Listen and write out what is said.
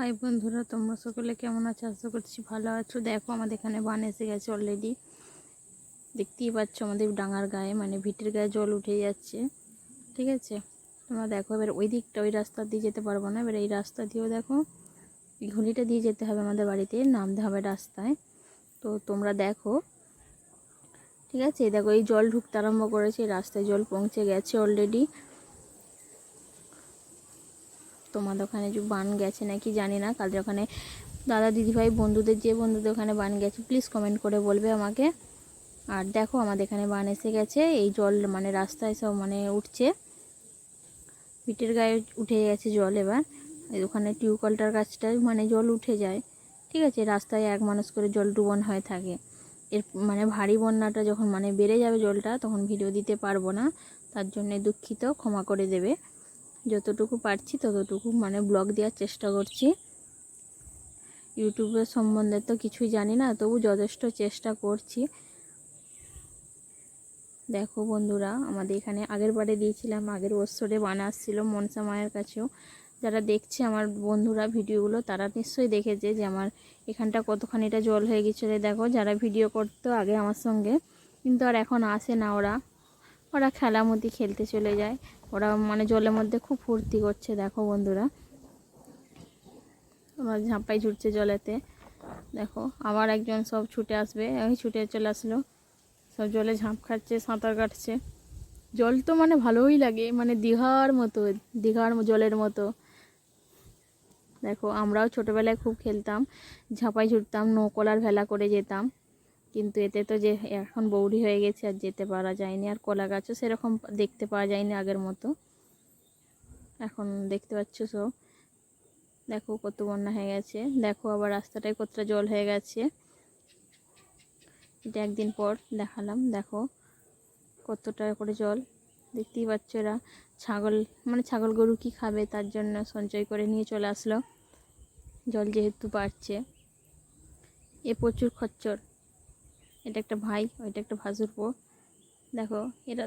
High বন্ধুরা, তোমরা সকলে কেমন আছো? আশা করছি ভালো আছো। দেখো, আমাদের এখানে বান এসে গেছে অলরেডি দেখতেই পাচ্ছ আমাদের ডাঙার গায়ে মানে ভিটের গায়ে জল উঠে যাচ্ছে। ঠিক আছে? তোমরা দেখো, এবার ওই দিকটা, ওই রাস্তা দিয়ে যেতে পারব না। এবার এই রাস্তা দিয়েও দেখো ঘুলিটা দিয়ে যেতে হবে আমাদের বাড়িতে, নামতে হবে রাস্তায়। তো তোমরা দেখো, ঠিক আছে? দেখো, এই জল ঢুকতে আরম্ভ করেছে রাস্তায় জল পৌঁছে গেছে অলরেডি তোমাদের ওখানে যে বান গেছে নাকি জানি না। কাল ওখানে দাদা দিদিভাই বন্ধুদের যে বন্ধুদের ওখানে বান গেছে প্লিজ কমেন্ট করে বলবে আমাকে। আর দেখো আমাদের এখানে বান এসে গেছে, এই জল মানে রাস্তায় সব মানে উঠছে। পিঠের গায়ে উঠে গেছে জল এবার। ওখানে টিউবকলটার কাছটায় মানে জল উঠে যায়। ঠিক আছে, রাস্তায় এক মানুষ করে জল ডুবন হয়ে থাকে। এর মানে ভারী বন্যাটা যখন মানে বেড়ে যাবে জলটা, তখন ভিডিও দিতে পারব না। তার জন্যে দুঃখিত, ক্ষমা করে দেবে। যতটুকু পারছি ততটুকু মানে ব্লগ দেওয়ার চেষ্টা করছি। ইউটিউবের সম্বন্ধে তো কিছুই জানি না, তবু যথেষ্ট চেষ্টা করছি। দেখো বন্ধুরা, আমাদের এখানে আগের বারে দিয়েছিলাম, আগের বছরে বানা আসছিল মনসা মায়ের কাছেও। যারা দেখছে আমার বন্ধুরা ভিডিওগুলো, তারা নিশ্চয়ই দেখেছে যে আমার এখানটা কতখানিটা জল হয়ে গেছিল। দেখো, যারা ভিডিও করতো আগে আমার সঙ্গে, কিন্তু আর এখন আসে না ওরা। ওরা খেলামতি খেলতে চলে যায়। ওরা মানে জলের মধ্যে খুব ফুর্তি করছে, দেখো বন্ধুরা। ওরা ঝাঁপাই ছুটছে জলেতে। দেখো, আবার একজন সব ছুটে আসবে ছুটে চলে আসলো। সব জলে ঝাঁপ খাচ্ছে, সাঁতার কাটছে। জল তো মানে ভালোই লাগে মানে দীঘার মতো, দীঘার জলের মতো। দেখো, আমরাও ছোটোবেলায় খুব খেলতাম, ঝাঁপাই ছুটতাম নৌকলার ভেলা করে যেতাম। কিন্তু এতে তো যে এখন বৌড়ি হয়ে গেছে আর যেতে পারা যায়নি, আর কলা গাছও সেরকম দেখতে পাওয়া যায়নি আগের মতো। এখন দেখতে পাচ্ছ সব। দেখো কত বন্যা হয়ে গেছে। দেখো আবার রাস্তাটায় কতটা জল হয়ে গেছে। এটা একদিন পর দেখালাম, দেখো কতটা করে জল। দেখতেই পাচ্ছ এরা ছাগল মানে ছাগল গরু কি খাবে তার জন্য সঞ্চয় করে নিয়ে চলে আসলো। জল যেহেতু বাড়ছে। এ প্রচুর খচ্চর। এটা একটা ভাই ওইটা একটা ভাজুর পো দেখো এরা